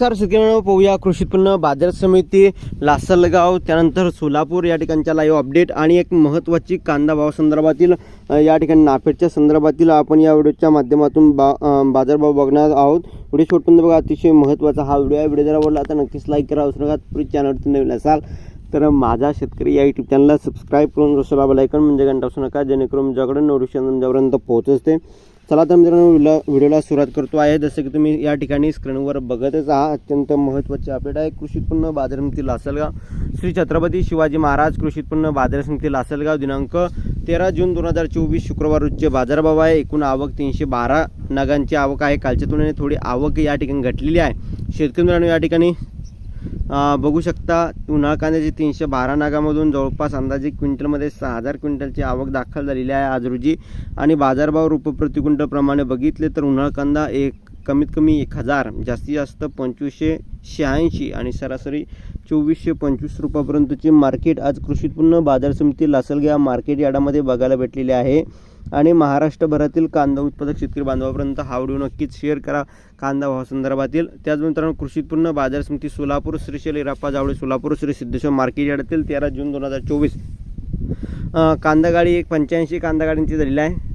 नमस्कार शेतकऱ्यांनो पाहूया. कृषी उत्पन्न बाजार समिती लासलगाव त्यानंतर सोलापूर या ठिकाणच्या लाईव्ह अपडेट आणि एक महत्त्वाची कांदा भाव संदर्भातील या ठिकाणी नाफेडच्या संदर्भातील आपण या व्हिडिओच्या माध्यमातून बा बाजारभाव बघणार आहोत. व्हिडिओ शेवटपर्यंत बघा अतिशय महत्त्वाचा हा व्हिडिओ आहे. व्हिडिओ जर आवडला तर नक्कीच लाईक करा. विसरू नका पुढील चॅनलवरती नवीन असाल तर माझा शेतकरी या यूट्यूब चॅनलला सबस्क्राईब करून रसोला बेलायकन म्हणजे घंटा असू नका जेणेकरून माझ्याकडे नोटिफिकेशन तुमच्यापर्यंत पोहोचते असते चला तर मित्रांनो व्हिडिओ व्हिडिओला सुरुवात करतो. आहे जसं की तुम्ही या ठिकाणी स्क्रीनवर बघतच आहात. अत्यंत महत्त्वाचे अपडेट आहे. कृषी उत्पन्न बाजार समिती लासलगाव. श्री छत्रपती शिवाजी महाराज कृषी उत्पन्न बाजार समिती लासलगाव दिनांक तेरा जून दोन हजार चोवीस शुक्रवार रोजचे बाजारभाव आहे. एकूण आवक तीनशे बारा नगांची आवक आहे. कालच्या तुलनेने थोडी आवक या ठिकाणी घटलेली आहे. शेतकरी मित्रांनो या ठिकाणी बघू शकता उन्हाळ कांद्याची तीनशे बारा नागामधून जवळपास अंदाजे क्विंटलमध्ये सहा हजार क्विंटलची आवक दाखल झालेली आहे आज रोजी. आणि बाजारभाव रुपये प्रति बघितले तर उन्हाळ कांदा एक कमीत कमी एक हजार जास्तीत जास्त पंचवीसशे शहाऐंशी आणि सरासरी चोवीसशे पंचवीस रुपयापर्यंतची मार्केट आज कृषी उत्पन्न बाजार समिती लासलगाव मार्केट यार्डामध्ये बघायला भेटलेली आहे. आणि महाराष्ट्रभरातील कांदा उत्पादक शेतकरी बांधवापर्यंत हा व्हिडिओ नक्कीच शेअर करा. कांदा भावासंदर्भातील त्याचबरोबर कृषी कृषीपूर्ण बाजार समिती सोलापूर श्री शैल इराप्पा जावळे सोलापूर श्री सिद्धेश्वर मार्केट यार्डातील तेरा जून दोन हजार चोवीस. कांदा गाडी एक पंच्याऐंशी कांदा गाड्यांची झालेली आहे.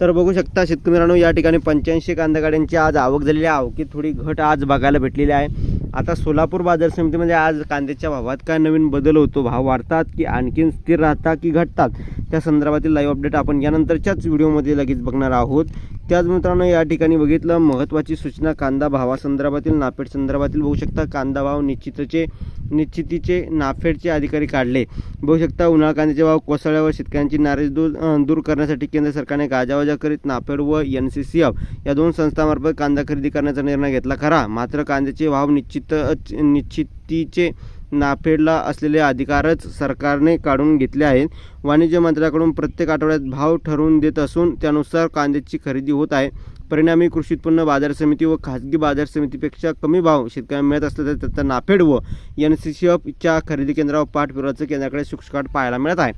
तर बघू शकता शेतकरी मित्रांनो या ठिकाणी पंच्याऐंशी कांदा गाड्यांची आज आवक झालेली आहे. आवकीत थोडी घट आज बघायला भेटलेली आहे. आता सोलापूर बाजार समितीमध्ये आज कांद्याच्या भावात काय नवीन बदल होतो? भाव वाढतात की आणखीन स्थिर राहतात की घटतात? त्या संदर्भातील लाईव्ह अपडेट आपण यानंतरच्याच व्हिडिओमध्ये लगेच बघणार आहोत. त्याच मित्रांनो या ठिकाणी बघितलं महत्त्वाची सूचना कांदा भावासंदर्भातील नाफेड संदर्भातील बघू शकता. कांदा भाव निश्चितचे निश्चितीचे नाफेडचे अधिकारी काढले. बघू शकता उन्हाळ कांद्याचे भाव कोसळल्यावर शेतकऱ्यांची नाराजी दूर दूर करण्यासाठी केंद्र सरकारने गाजावाजा करीत नाफेड व एन सी सी एफ या दोन संस्थांमार्फत कांदा खरेदी करण्याचा निर्णय घेतला खरा. मात्र कांद्याचे भाव निश्चित निश्चितीचे नाफेडला असलेले अधिकारच सरकारने काढून घेतले आहेत. वाणिज्य मंत्र्याकडून प्रत्येक आठवड्यात भाव ठरवून देत असून त्यानुसार कांद्याची खरेदी होत आहे. परिणामी कृषी उत्पन्न बाजार समिती व खाजगी बाजार समितीपेक्षा कमी भाव शेतकऱ्यांना मिळत असल्याचा तर त्याचा नाफेड व एन सी सी एफच्या खरेदी केंद्रावर पाठपुराचं केंद्राकडे शुकशुकाट पाहायला मिळत आहे.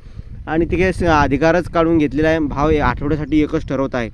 आणि तिथे अधिकारच काढून घेतलेला आहे. भाव हे आठवड्यासाठी एकच ठरवत आहे.